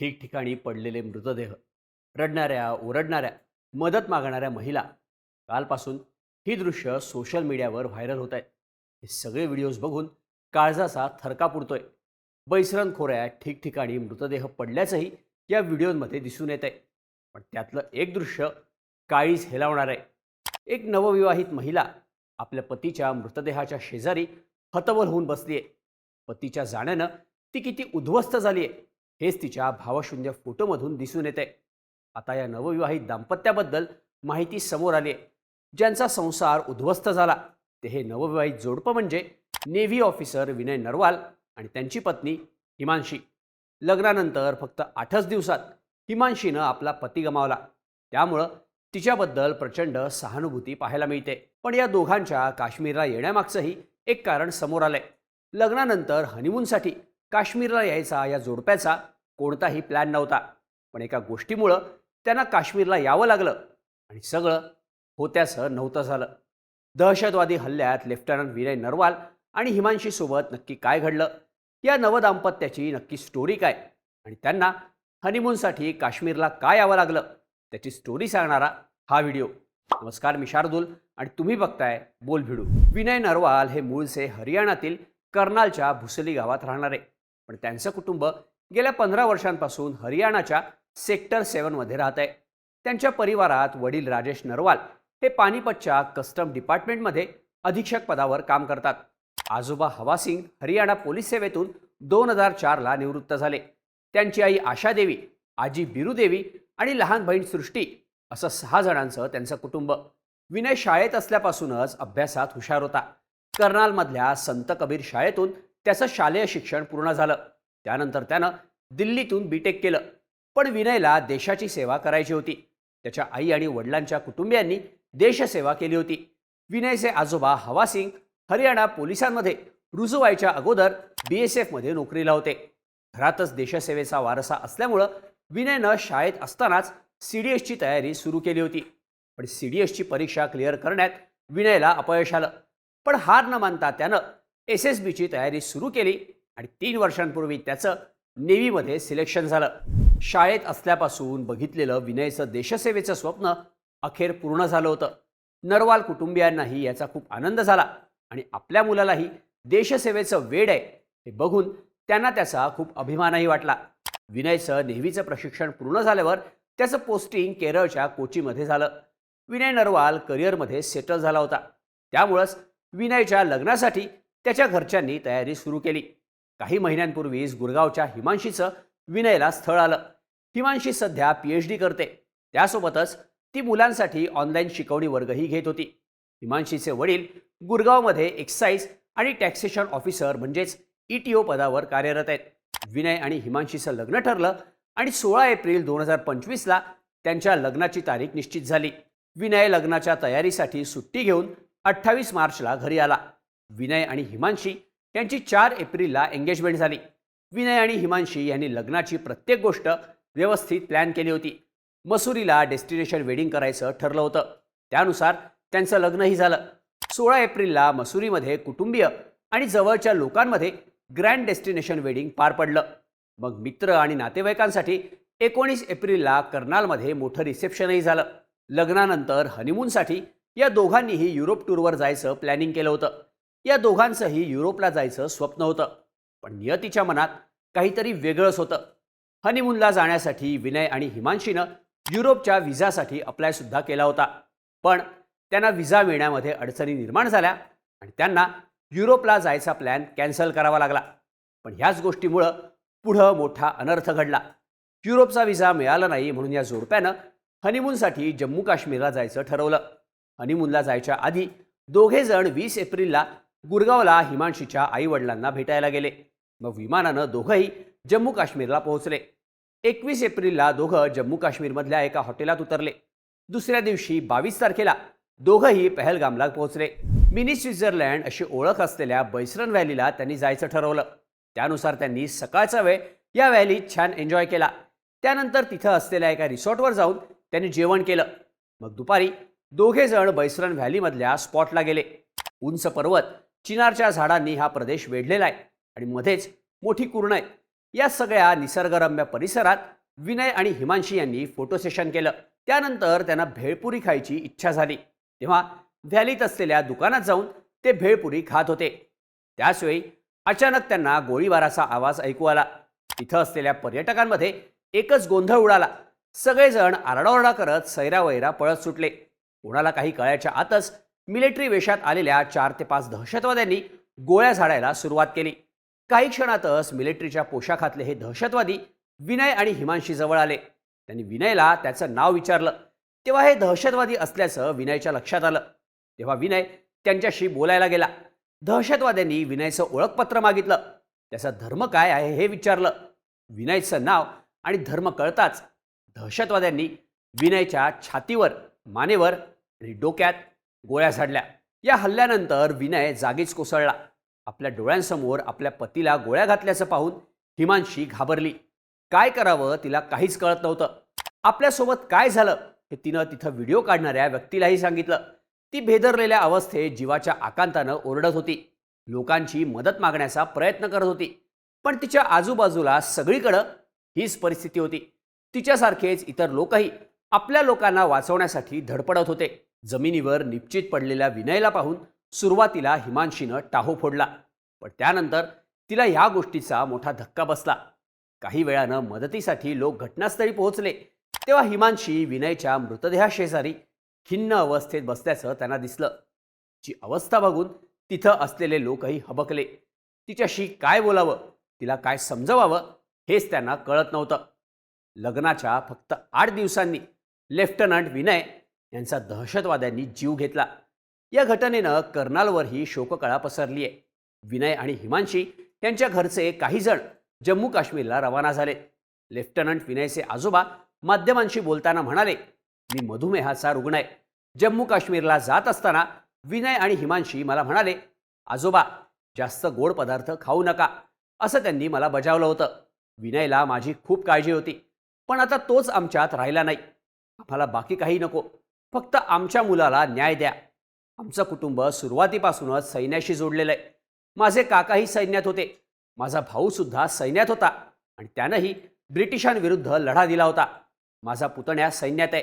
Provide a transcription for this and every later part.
ठिकठिकाणी पडलेले मृतदेह. रडणाऱ्या ओरडणाऱ्या मदत मागणाऱ्या महिला. कालपासून ही दृश्य सोशल मीडियावर व्हायरल होत आहेत हे सगळे व्हिडिओज बघून काळजाचा थरका पुरतोय बैसरण खोऱ्यात ठिकठिकाणी मृतदेह पडल्याचंही या व्हिडिओमध्ये दिसून येत आहे पण त्यातलं एक दृश्य काळीज हेलावणार आहे. एक नवविवाहित महिला आपल्या पतीच्या मृतदेहाच्या शेजारी हतबल होऊन बसली आहे पतीच्या जाण्यानं ती किती उद्ध्वस्त झाली आहे हेच तिच्या भावशून्य फोटोमधून दिसून येते आता या नवविवाहित दाम्पत्याबद्दल माहिती समोर आली आहे. ज्यांचा संसार उद्ध्वस्त झाला. ते हे नवविवाहित जोडपं म्हणजे नेव्ही ऑफिसर विनय नरवाल आणि त्यांची पत्नी हिमांशी. लग्नानंतर फक्त आठच दिवसात हिमांशीनं आपला पती गमावला. त्यामुळं तिच्याबद्दल प्रचंड सहानुभूती पाहायला मिळते. पण या दोघांच्या काश्मीरला येण्यामागचंही एक कारण समोर आलंय. लग्नानंतर हनीमूनसाठी काश्मीरला यायचा या जोडप्याचा कोणताही प्लॅन नव्हता. पण एका गोष्टीमुळं त्यांना काश्मीरला यावं लागलं आणि सगळं होत्याचं नव्हतं झालं. दहशतवादी हल्ल्यात लेफ्टनंट विनय नरवाल आणि हिमांशीसोबत नक्की काय घडलं? या नवदाम्पत्याची नक्की स्टोरी काय? आणि त्यांना हनीमूनसाठी काश्मीरला काय यावं लागलं? त्याची स्टोरी सांगणारा हा व्हिडिओ नमस्कार मी शार्दूल आणि तुम्ही बघताय बोल भिडू विनय नरवाल हे मूळचे हरियाणातील कर्नालच्या भुसली गावात राहणारे. पण त्यांचं कुटुंब गेल्या पंधरा वर्षांपासून हरियाणाच्या सेक्टर सेवनमध्ये राहत आहे. त्यांच्या परिवारात वडील राजेश नरवाल हे पानिपतच्या कस्टम डिपार्टमेंटमध्ये अधीक्षक पदावर काम करतात. आजोबा हवा सिंग हरियाणा पोलीस सेवेतून दोन हजार चारला निवृत्त झाले. त्यांची आई आशा देवी आजी बिरुदेवी आणि लहान बहीण सृष्टी असं सहा जणांचं त्यांचं कुटुंब. विनय शाळेत असल्यापासूनच अभ्यासात हुशार होता. कर्नालमधल्या संत कबीर शाळेतून त्याचं शालेय शिक्षण पूर्ण झालं. त्यानंतर त्यानं दिल्लीतून बीटेक केलं. पण विनयला देशाची सेवा करायची होती. त्याच्या आई आणि वडिलांच्या कुटुंबियांनी देशसेवा केली होती. विनयचे आजोबा हवा सिंग हरियाणा पोलिसांमध्ये रुजू व्हायच्या अगोदर बी एस एफमध्ये नोकरीला होते. घरातच देशसेवेचा वारसा असल्यामुळं विनयनं शाळेत असतानाच सी डी एसची तयारी सुरू केली होती. पण सी डी एसची परीक्षा क्लिअर करण्यात विनयला अपयश आलं. पण हार न मानता त्यानं एस एस बीची तयारी सुरू केली आणि तीन वर्षांपूर्वी त्याचं नेव्हीमध्ये सिलेक्शन झालं. शाळेत असल्यापासून बघितलेलं विनयचं देशसेवेचं स्वप्न अखेर पूर्ण झालं होतं. नरवाल कुटुंबियांनाही याचा खूप आनंद झाला आणि आपल्या मुलालाही देशसेवेचं वेड आहे हे बघून त्यांना त्याचा खूप अभिमानही वाटला. विनयचं नेहमीचं प्रशिक्षण पूर्ण झाल्यावर त्याचं पोस्टिंग केरळच्या कोचीमध्ये झालं. विनय नरवाल करिअरमध्ये सेटल झाला होता. त्यामुळंच विनयच्या लग्नासाठी त्याच्या घरच्यांनी तयारी सुरू केली. काही महिन्यांपूर्वीच गुरगावच्या हिमांशीचं विनयला स्थळ आलं. हिमांशी सध्या पी एच डी करते. त्यासोबतच ती मुलांसाठी ऑनलाईन शिकवणी वर्गही घेत होती. हिमांशीचे वडील गुरगावमध्ये एक्साईज आणि टॅक्सेशन ऑफिसर म्हणजेच ई टी ओ पदावर कार्यरत आहेत. विनय आणि हिमांशीचं लग्न ठरलं आणि सोळा एप्रिल दोन हजार पंचवीसला त्यांच्या लग्नाची तारीख निश्चित झाली. विनय लग्नाच्या तयारीसाठी सुट्टी घेऊन अठ्ठावीस मार्चला घरी आला. विनय आणि हिमांशी यांची चार एप्रिलला एंगेजमेंट झाली. विनय आणि हिमांशी यांनी लग्नाची प्रत्येक गोष्ट व्यवस्थित प्लॅन केली होती. मसुरीला डेस्टिनेशन वेडिंग करायचं ठरलं होतं. त्यानुसार त्यांचं लग्नही झालं. सोळा एप्रिलला मसुरीमध्ये कुटुंबीय आणि जवळच्या लोकांमध्ये ग्रँड डेस्टिनेशन वेडिंग पार पडलं. मग मित्र आणि नातेवाईकांसाठी एकोणीस एप्रिलला कर्नालमध्ये मोठं रिसेप्शनही झालं. लग्नानंतर हनीमूनसाठी या दोघांनीही युरोप टूरवर जायचं प्लॅनिंग केलं होतं. या दोघांचंही युरोपला जायचं स्वप्न होतं. पण नियतीच्या मनात काहीतरी वेगळंच होतं. हनीमूनला जाण्यासाठी विनय आणि हिमांशीनं युरोपच्या व्हिसासाठी अप्लायसुद्धा केला होता. पण त्यांना व्हिसा मिळण्यामध्ये अडचणी निर्माण झाल्या आणि त्यांना युरोपला जायचा प्लॅन कॅन्सल करावा लागला. पण ह्याच गोष्टीमुळं पुढं मोठा अनर्थ घडला. युरोपचा व्हिसा मिळाला नाही म्हणून या जोडप्यानं हनीमूनसाठी जम्मू काश्मीरला जायचं ठरवलं. हनीमूनला जायच्या आधी दोघे जण वीस एप्रिलला गुरगावला हिमांशीच्या आईवडिलांना भेटायला गेले. मग विमानानं दोघंही जम्मू काश्मीरला पोहोचले. एकवीस एप्रिलला दोघं जम्मू काश्मीरमधल्या एका हॉटेलात उतरले. दुसऱ्या दिवशी बावीस तारखेला दोघंही पहलगामला पोहोचले. मिनी स्वित्झर्लंड अशी ओळख असलेल्या बैसरन व्हॅलीला त्यांनी जायचं ठरवलं. त्यानुसार त्यांनी सकाळचा वेळ या व्हॅलीत छान एन्जॉय केला. त्यानंतर तिथं असलेल्या एका रिसॉर्टवर जाऊन त्यांनी जेवण केलं. मग दुपारी दोघे जण बैसरन व्हॅलीमधल्या स्पॉटला गेले. उंच पर्वत चिनारच्या झाडांनी हा प्रदेश वेढलेला आहे आणि मध्येच मोठी कुर्ण आहे या सगळ्या निसर्गरम्य परिसरात विनय आणि हिमांशी यांनी फोटो सेशन केलं. त्यानंतर त्यांना भेळपुरी खायची इच्छा झाली. तेव्हा व्हॅलीत असलेल्या दुकानात जाऊन ते भेळपुरी खात होते. त्याचवेळी अचानक त्यांना गोळीबाराचा आवाज ऐकू आला. इथं असलेल्या पर्यटकांमध्ये एकच गोंधळ उडाला. सगळेजण आरडाओरडा करत सैरावैरा पळत सुटले. कोणाला काही कळायच्या आतच मिलिटरी वेशात आलेल्या चार ते पाच दहशतवाद्यांनी गोळ्या झाडायला सुरुवात केली. काही क्षणातच मिलिटरीच्या पोशाखातले हे दहशतवादी विनय आणि हिमांशी जवळ आले. त्यांनी विनयला त्याचं नाव विचारलं. तेव्हा हे दहशतवादी असल्याचं विनयच्या लक्षात आलं. तेव्हा विनय त्यांच्याशी बोलायला गेला. दहशतवाद्यांनी विनयचं ओळखपत्र मागितलं. त्याचा धर्म काय आहे हे विचारलं. विनयचं नाव आणि धर्म कळताच दहशतवाद्यांनी विनयच्या छातीवर मानेवर आणि डोक्यात गोळ्या झाडल्या. या हल्ल्यानंतर विनय जागीच कोसळला. आपल्या डोळ्यांसमोर आपल्या पतीला गोळ्या घातल्याचं पाहून हिमांशी घाबरली. काय करावं तिला काहीच कळत नव्हतं. आपल्यासोबत काय झालं हे तिनं तिथं व्हिडिओ काढणाऱ्या व्यक्तीलाही सांगितलं. ती भेदरलेल्या अवस्थेत जीवाच्या आकांतानं ओरडत होती. लोकांची मदत मागण्याचा प्रयत्न करत होती. पण तिच्या आजूबाजूला सगळीकडं हीच परिस्थिती होती. तिच्यासारखेच इतर लोकही आपल्या लोकांना वाचवण्यासाठी धडपडत होते. जमिनीवर निश्चित पडलेल्या विनयला पाहून सुरुवातीला हिमांशीनं टाहो फोडला. पण त्यानंतर तिला ह्या गोष्टीचा मोठा धक्का बसला. काही वेळानं मदतीसाठी लोक घटनास्थळी पोहोचले. तेव्हा हिमांशी विनयच्या मृतदेहाशेजारी खिन्न अवस्थेत बसल्याचं त्यांना दिसलं. जी अवस्था बघून तिथं असलेले लोकही हबकले. तिच्याशी काय बोलावं? तिला काय समजवावं? हेच त्यांना कळत नव्हतं. लग्नाच्या फक्त आठ दिवसांनी लेफ्टनंट विनय यांचा दहशतवाद्यांनी जीव घेतला. या घटनेनं कर्नालवरही शोककळा पसरली आहे विनय आणि हिमांशी यांच्या घरचे काही जण जम्मू काश्मीरला रवाना झाले. लेफ्टनंट विनयचे आजोबा माध्यमांशी बोलताना म्हणाले मी मधुमेहाचा रुग्ण आहे. जम्मू काश्मीरला जात असताना विनय आणि हिमांशी मला म्हणाले आजोबा जास्त गोड पदार्थ खाऊ नका असं त्यांनी मला बजावलं होतं. विनयला माझी खूप काळजी होती. पण आता तोच आमच्यात राहिला नाही. आम्हाला बाकी काही नको. फक्त आमच्या मुलाला न्याय द्या. आमचं कुटुंब सुरुवातीपासूनच सैन्याशी जोडलेलं आहे. माझे काकाही सैन्यात होते. माझा भाऊसुद्धा सैन्यात होता आणि त्यानंही ब्रिटिशांविरुद्ध लढा दिला होता. माझा पुतण्या सैन्यात आहे.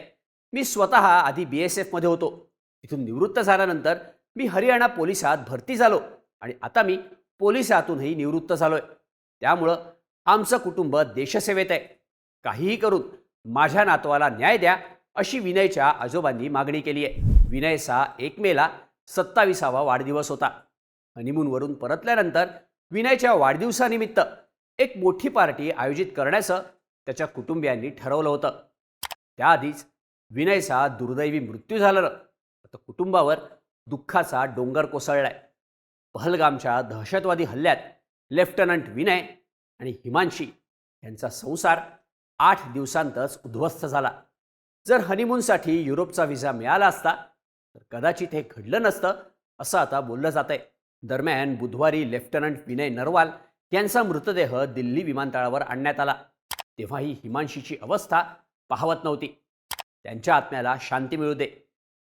मी स्वतः आधी बी एस एफमध्ये होतो. इथून निवृत्त झाल्यानंतर मी हरियाणा पोलिसात भरती झालो आणि आता मी पोलिसातूनही निवृत्त झालो आहे त्यामुळं आमचं कुटुंब देशसेवेत आहे. काहीही करून माझ्या नातवाला न्याय द्या अशी विनयच्या आजोबांनी मागणी केली आहे. विनयचा एक मेला सत्ताविसावा वाढदिवस होता. हनीमूनवरून परतल्यानंतर विनयच्या वाढदिवसानिमित्त एक मोठी पार्टी आयोजित करण्याचं त्याच्या कुटुंबियांनी ठरवलं होतं. त्याआधीच विनयचा दुर्दैवी मृत्यू झाला आता कुटुंबावर दुःखाचा डोंगर कोसळलाय. पहलगामच्या दहशतवादी हल्ल्यात लेफ्टनंट विनय आणि हिमांशी यांचा संसार आठ दिवसांतच उद्ध्वस्त झाला. जर हनीमूनसाठी युरोपचा व्हिसा मिळाला असता तर कदाचित हे घडलं नसतं असं आता बोललं जात आहे दरम्यान बुधवारी लेफ्टनंट विनय नरवाल यांचा मृतदेह दिल्ली विमानतळावर आणण्यात आला. तेव्हाही हिमांशीची अवस्था पाहवत नव्हती. त्यांच्या आत्म्याला शांती मिळू दे.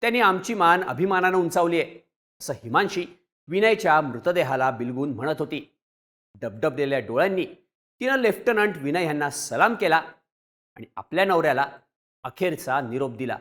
त्यांनी आमची मान अभिमानानं उंचावली आहे असं हिमांशी विनयच्या मृतदेहाला बिलगून म्हणत होती. डबडबलेल्या डोळ्यांनी तिनं लेफ्टनंट विनय यांना सलाम केला आणि आपल्या नवऱ्याला अखेरचा निरोप दिला.